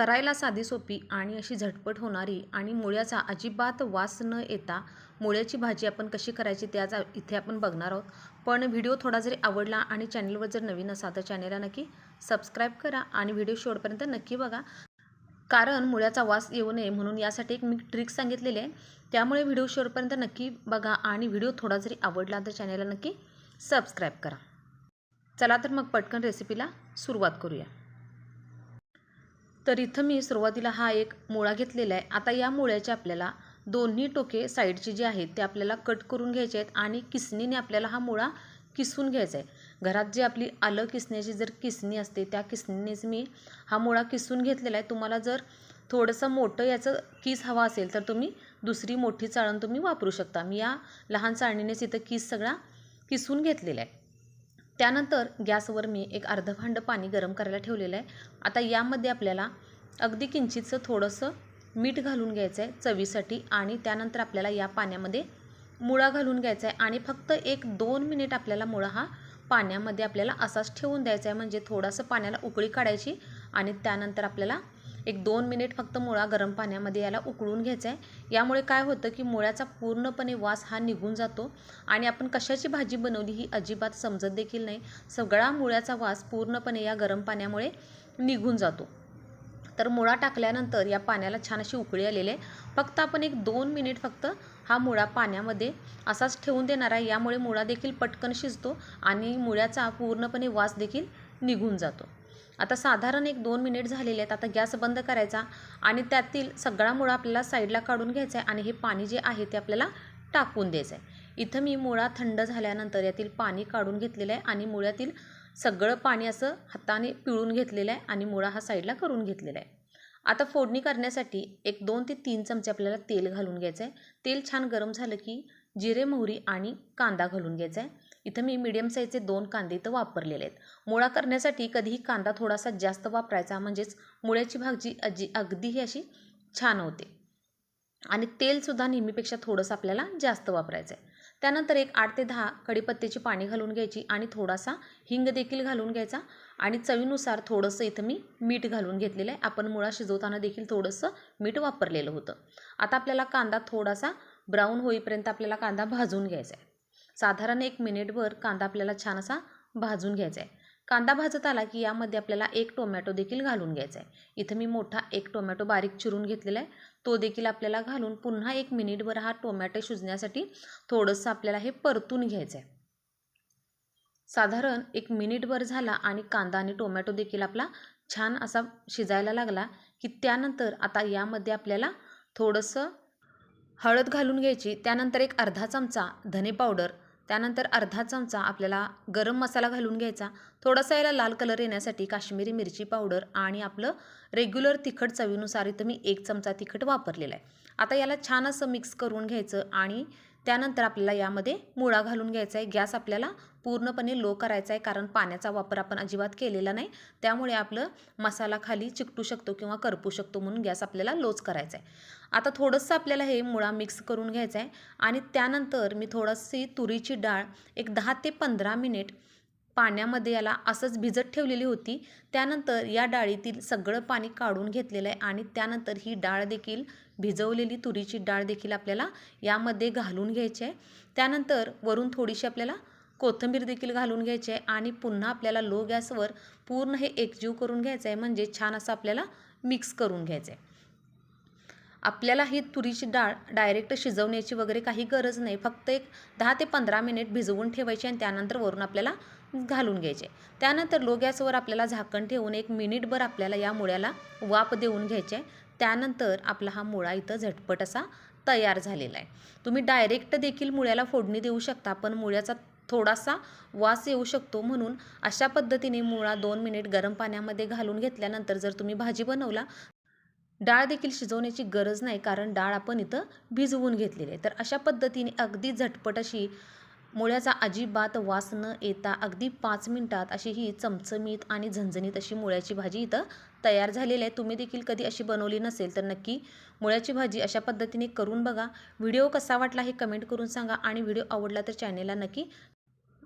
करायला साधी सोपी आणि अशी झटपट होणारी आणि मुळ्याचा अजिबात वास न येता मुळ्याची भाजी आपण कशी करायची ते आज इथे आपण बघणार आहोत. पण व्हिडिओ थोडा जरी आवडला आणि चॅनलवर जर नवीन असा तर चॅनलला नक्की सबस्क्राईब करा आणि व्हिडिओ शेवटपर्यंत नक्की बघा. कारण मुळ्याचा वास येऊ नये म्हणून यासाठी एक मी ट्रिक सांगितलेली आहे. त्यामुळे व्हिडिओ शेवटपर्यंत नक्की बघा आणि व्हिडिओ थोडा जरी आवडला तर चॅनलला नक्की सबस्क्राईब करा. चला तर मग पटकन रेसिपीला सुरुवात करूया. तर इथं मी सुरुवातीला हा एक मुळा घेतलेला आहे. आता या मुळ्याचे आपल्याला दोन्ही टोके साईडचे जे आहेत ते आपल्याला कट करून घ्यायचे आहेत आणि किसणीने आपल्याला हा मुळा किसून घ्यायचा आहे. घरात जी आपली आलं किसण्याची जर किसणी असते त्या किसणीनेच मी हा मुळा किसून घेतलेला आहे. तुम्हाला जर थोडंसं मोठं याचं किस हवा असेल तर तुम्ही दुसरी मोठी चाळण तुम्ही वापरू शकता. मी या लहान चाळणीनेच इथं किस सगळा किसून घेतलेला आहे. त्यानंतर गॅसवर मी एक अर्ध भांड पाणी गरम करायला ठेवलेलं आहे. आता यामध्ये आपल्याला अगदी किंचितचं थोडंसं मीठ घालून घ्यायचं आहे चवीसाठी आणि त्यानंतर आपल्याला या पाण्यामध्ये मुळा घालून घ्यायचा आहे आणि फक्त एक दोन मिनिट आपल्याला मुळा हा पाण्यामध्ये आपल्याला असाच ठेवून द्यायचा आहे म्हणजे थोडंसं पाण्याला उकळी काढायची आणि त्यानंतर आपल्याला एक दोन मिनिट फक्त मुळा गरम पाण्यामध्ये याला उकळून घ्यायचा आहे. यामुळे काय होतं की मुळ्याचा पूर्णपणे वास हा निघून जातो आणि आपण कशाची भाजी बनवली ही अजिबात समजत देखील नाही. सगळा मुळ्याचा वास पूर्णपणे या गरम पाण्यामुळे निघून जातो. तर मुळा टाकल्यानंतर या पाण्याला छान अशी उकळी आलेली आहे. फक्त आपण एक दोन मिनिट फक्त हा मुळा पाण्यामध्ये असाच ठेवून देणार आहे. यामुळे मुळा देखील पटकन शिजतो आणि मुळ्याचा पूर्णपणे वास देखील निघून जातो. आता साधारण एक दोन मिनिट झालेले आहेत. आता गॅस बंद करायचा आणि त्यातील सगळा मुळा आपल्याला साईडला काढून घ्यायचा आहे आणि हे पाणी जे आहे ते आपल्याला टाकून द्यायचं आहे. इथं मी मुळा थंड झाल्यानंतर यातील पाणी काढून घेतलेलं आहे आणि मुळ्यातील सगळं पाणी असं हाताने पिळून घेतलेलं आहे आणि मुळा हा साईडला करून घेतलेला आहे. आता फोडणी करण्यासाठी एक दोन ते तीन चमचे आपल्याला तेल घालून घ्यायचं आहे. तेल छान गरम झालं की जिरे मोहरी आणि कांदा घालून घ्यायचा आहे. इथं मी मीडियम साईजचे दोन कांदे इथं वापरलेले आहेत. मुळा करण्यासाठी कधीही कांदा थोडासा जास्त वापरायचा म्हणजेच मुळ्याची भाजी अजी अगदीही अशी छान होते. आणि तेलसुद्धा नेहमीपेक्षा थोडंसं आपल्याला जास्त वापरायचं आहे त्यानंतर एक आठ ते दहा कडीपत्त्याची पाणी घालून घ्यायची आणि थोडासा हिंग देखील घालून घ्यायचा. आणि चवीनुसार थोडंसं इथं मी मीठ घालून घेतलेलं आहे. आपण मुळा शिजवताना देखील थोडंसं मीठ वापरलेलं होतं. आता आपल्याला कांदा थोडासा ब्राऊन होईपर्यंत आपल्याला कांदा भाजून घ्यायचा आहे साधारण एक मिनिटभर कांदा आपल्याला छान असा भाजून घ्यायचा आहे. कांदा भाजत आला की यामध्ये आपल्याला एक टोमॅटो देखील घालून घ्यायचा आहे. इथं मी मोठा एक टोमॅटो बारीक चिरून घेतलेला आहे. तो देखील आपल्याला घालून पुन्हा एक मिनिटभर हा टोमॅटो शिजण्यासाठी थोडंसं आपल्याला हे परतून घ्यायचं आहे. साधारण एक मिनिटभर झाला आणि कांदा आणि टोमॅटो देखील आपला छान असा शिजायला लागला की त्यानंतर आता यामध्ये आपल्याला थोडंसं हळद घालून घ्यायची. त्यानंतर एक अर्धा चमचा धने पावडर त्यानंतर अर्धा चमचा आपल्याला गरम मसाला घालून घ्यायचा. थोडासा याला लाल कलर येण्यासाठी काश्मीरी मिरची पावडर आणि आपलं रेग्युलर तिखट चवीनुसार इथं मी एक चमचा तिखट वापरलेला आहे. आता याला छान असं मिक्स करून घ्यायचं आणि त्यानंतर आपल्याला यामध्ये मुळा घालून घ्यायचा आहे. गॅस आपल्याला पूर्णपणे लो करायचा आहे कारण पाण्याचा वापर आपण अजिबात केलेला नाही. त्यामुळे आपलं मसाला खाली चिकटू शकतो किंवा करपू शकतो म्हणून गॅस आपल्याला लोच करायचा आहे. आता थोडंसं आपल्याला हे मुळा मिक्स करून घ्यायचं आहे आणि त्यानंतर मी थोडंशी तुरीची डाळ एक दहा ते पंधरा मिनिट पाण्यामध्ये याला असंच भिजत ठेवलेली होती. त्यानंतर या डाळीतील सगळं पाणी काढून घेतलेलं आहे आणि त्यानंतर ही डाळ देखील भिजवलेली तुरीची डाळ देखील आपल्याला यामध्ये घालून घ्यायची आहे. त्यानंतर वरून थोडीशी आपल्याला कोथिंबीर देखील घालून घ्यायची आहे आणि पुन्हा आपल्याला लो गॅसवर पूर्ण हे एकजीव करून घ्यायचं आहे म्हणजे छान असं आपल्याला मिक्स करून घ्यायचं आहे. आपल्याला ही तुरीची डाळ डायरेक्ट शिजवण्याची वगैरे काही गरज नाही फक्त एक दहा ते पंधरा मिनिट भिजवून ठेवायची आणि त्यानंतर वरून आपल्याला घालून घ्यायचे त्यानंतर लो गॅसवर आपल्याला झाकण ठेवून एक मिनिटभर आपल्याला या मुळ्याला वाफ देऊन घ्यायचे त्यानंतर आपला हा मुळा इथं झटपट असा तयार झालेला आहे. तुम्ही डायरेक्ट देखील मुळ्याला फोडणी देऊ शकता पण मुळ्याचा थोडासा वास येऊ शकतो म्हणून अशा पद्धतीने मुळा दोन मिनिट गरम पाण्यामध्ये घालून घेतल्यानंतर जर तुम्ही भाजी बनवला डाळ देखील शिजवण्याची गरज नाही कारण डाळ आपण इथं भिजवून घेतलेली आहे. तर अशा पद्धतीने अगदी झटपट अशी मुळ्याचा अजिबात वास न येता अगदी पाच मिनटात अशी ही चमचमीत आणि झणझणीत अशी मुळ्याची भाजी इथं तयार झालेली आहे. तुम्ही देखील कधी अशी बनवली नसेल तर नक्की मुळ्याची भाजी अशा पद्धतीने करून बघा. व्हिडिओ कसा वाटला हे कमेंट करून सांगा आणि व्हिडिओ आवडला तर चॅनेलला नक्की